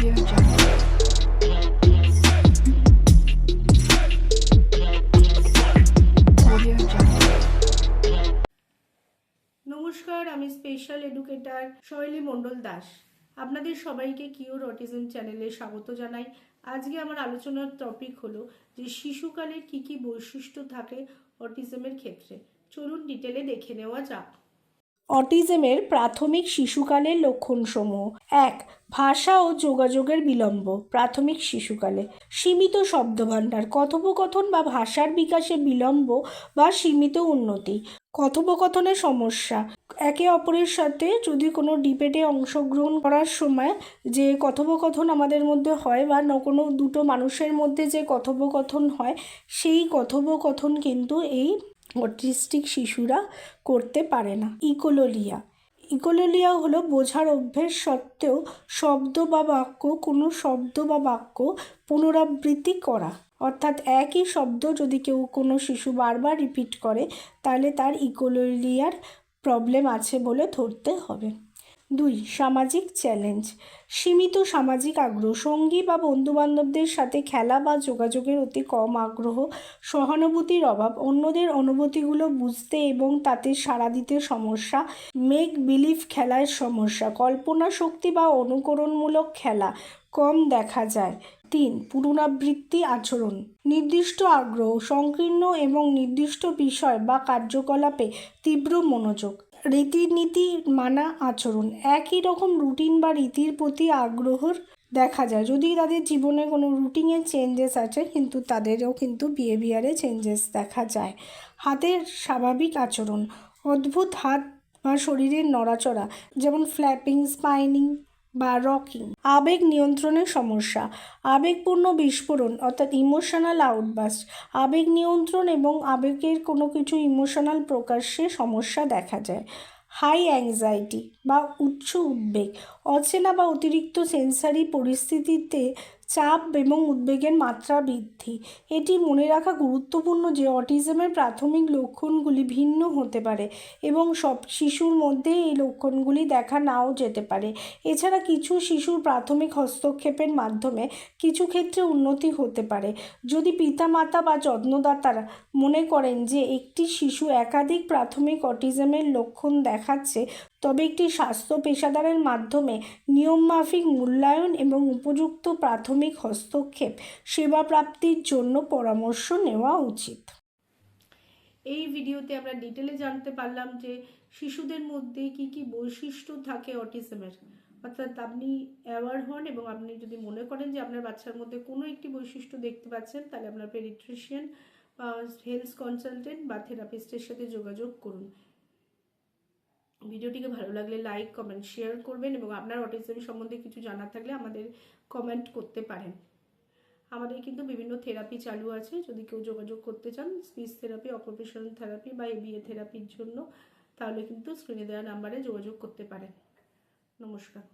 নমস্কার, আমি special educator শৈলী মণ্ডল দাস। আপনাদের সবাইকে কিওর অটিজম চ্যানেলে স্বাগত জানাই। আজকে আমার আলোচনার টপিক হলো যে শিশুকালের কি কি বৈশিষ্ট্য থাকে অটিজমের ক্ষেত্রে। চলুন ডিটেলে দেখে নেওয়া যাক। অটিজমের প্রাথমিক শিশুকালের লক্ষণসমূহ। এক, ভাষা ও যোগাযোগের বিলম্ব, প্রাথমিক শিশুকালে। সীমিত শব্দভাণ্ডার, কথোপকথন বা ভাষার বিকাশে বিলম্ব বা সীমিত উন্নতি। কথোপকথনের সমস্যা, একে অপরের সাথে যদি কোনো ডিবেটে অংশগ্রহণ করার সময় যে কথোপকথন আমাদের মধ্যে হয় বা কোনো দুটো মানুষের মধ্যে যে কথোপকথন হয়, সেই কথোপকথন কিন্তু এই অটিস্টিক শিশুরা করতে পারে না। ইকোলোলিয়া ইকোলোলিয়া হলো বোঝার অভ্যেস সত্ত্বেও শব্দ বা বাক্য, কোনো শব্দ বা বাক্য পুনরাবৃত্তি করা। অর্থাৎ একই শব্দ যদি কেউ কোনো শিশু বারবার রিপিট করে, তাহলে তার ইকোলোলিয়ার প্রবলেম আছে বলে ধরতে হবে। দুই, সামাজিক চ্যালেঞ্জ সীমিত সামাজিক আগ্রহ, সঙ্গী বা বন্ধুবান্ধবদের সাথে খেলা বা যোগাযোগের অতি কম আগ্রহ, সহানুভূতির অভাব, অন্যদের অনুভূতিগুলো বুঝতে এবং তাতে সাড়া দিতে সমস্যা মেক বিলিভ খেলার সমস্যা, কল্পনা শক্তি বা অনুকরণমূলক খেলা কম দেখা যায়। তিন, পুনরাবৃত্তি আচরণ। নির্দিষ্ট আগ্রহ, সংকীর্ণ এবং নির্দিষ্ট বিষয় বা কার্যকলাপে তীব্র মনোযোগ। রীতিনীতি মানা আচরণ। একই রকম রুটিন বা রীতির প্রতি আগ্রহর দেখা যায়। যদি তাদের জীবনে কোনো রুটিনে চেঞ্জেস আছে, কিন্তু তাদেরও কিন্তু বিহেভিয়ারে চেঞ্জেস দেখা যায়। হাতের স্বাভাবিক আচরণ। অদ্ভুত হাত বা শরীরের নড়াচড়া, যেমন ফ্ল্যাপিং স্পাইনিং বা রকিং আবেগ নিয়ন্ত্রণের সমস্যা, আবেগপূর্ণ বিস্ফোরণ অর্থাৎ ইমোশনাল আউটবাস্ট আবেগ নিয়ন্ত্রণ এবং আবেগের কোনো কিছু ইমোশনাল প্রকাশ্যে সমস্যা দেখা যায়। হাই অ্যাংজাইটি বা উচ্চ উদ্বেগ, অচেনা বা অতিরিক্ত সেন্সারি পরিস্থিতিতে চাপ এবং উদ্বেগের মাত্রা বৃদ্ধি। এটি মনে রাখা গুরুত্বপূর্ণ যে অটিজমের প্রাথমিক লক্ষণগুলি ভিন্ন হতে পারে এবং সব শিশুর মধ্যে এই লক্ষণগুলি দেখা নাও যেতে পারে। এছাড়া কিছু শিশুর প্রাথমিক হস্তক্ষেপের মাধ্যমে কিছু ক্ষেত্রে উন্নতি হতে পারে। যদি পিতামাতা বা যত্নদাতারা মনে করেন যে একটি শিশু একাধিক প্রাথমিক অটিজমের লক্ষণ দেখাচ্ছে, তবে একটি স্বাস্থ্য পেশাদারের মাধ্যমে নিয়মমাফিক মূল্যায়ন এবং উপযুক্ত প্রাথমিক হস্তক্ষেপ সেবা প্রাপ্তির জন্য পরামর্শ নেওয়া উচিত। এই ভিডিওতে আমরা ডিটেলে জানতে পারলাম যে শিশুদের মধ্যে কি কি বৈশিষ্ট্য থাকে অটিজমের। অর্থাৎ আপনি অ্যাওয়ার হন এবং আপনি যদি মনে করেন যে আপনার বাচ্চার মধ্যে কোনো একটি বৈশিষ্ট্য দেখতে পাচ্ছেন, তাহলে আপনার পেডিট্রিশিয়ান বা হেলথ কনসালটেন্ট বা থেরাপিস্টের সাথে যোগাযোগ করুন। ভিডিওটিকে ভালো লাগলে লাইক, কমেন্ট, শেয়ার করবেন এবং আপনার অটিজম সম্বন্ধে কিছু জানার থাকলে আমাদের কমেন্ট করতে পারেন। আমাদের কিন্তু বিভিন্ন থেরাপি চালু আছে। যদি কেউ যোগাযোগ করতে চান, স্পিচ থেরাপি, অকুপেশনাল থেরাপি বা এবিএ থেরাপির জন্য, তাহলে কিন্তু স্ক্রিনে দেওয়া নাম্বারে যোগাযোগ করতে পারেন। নমস্কার।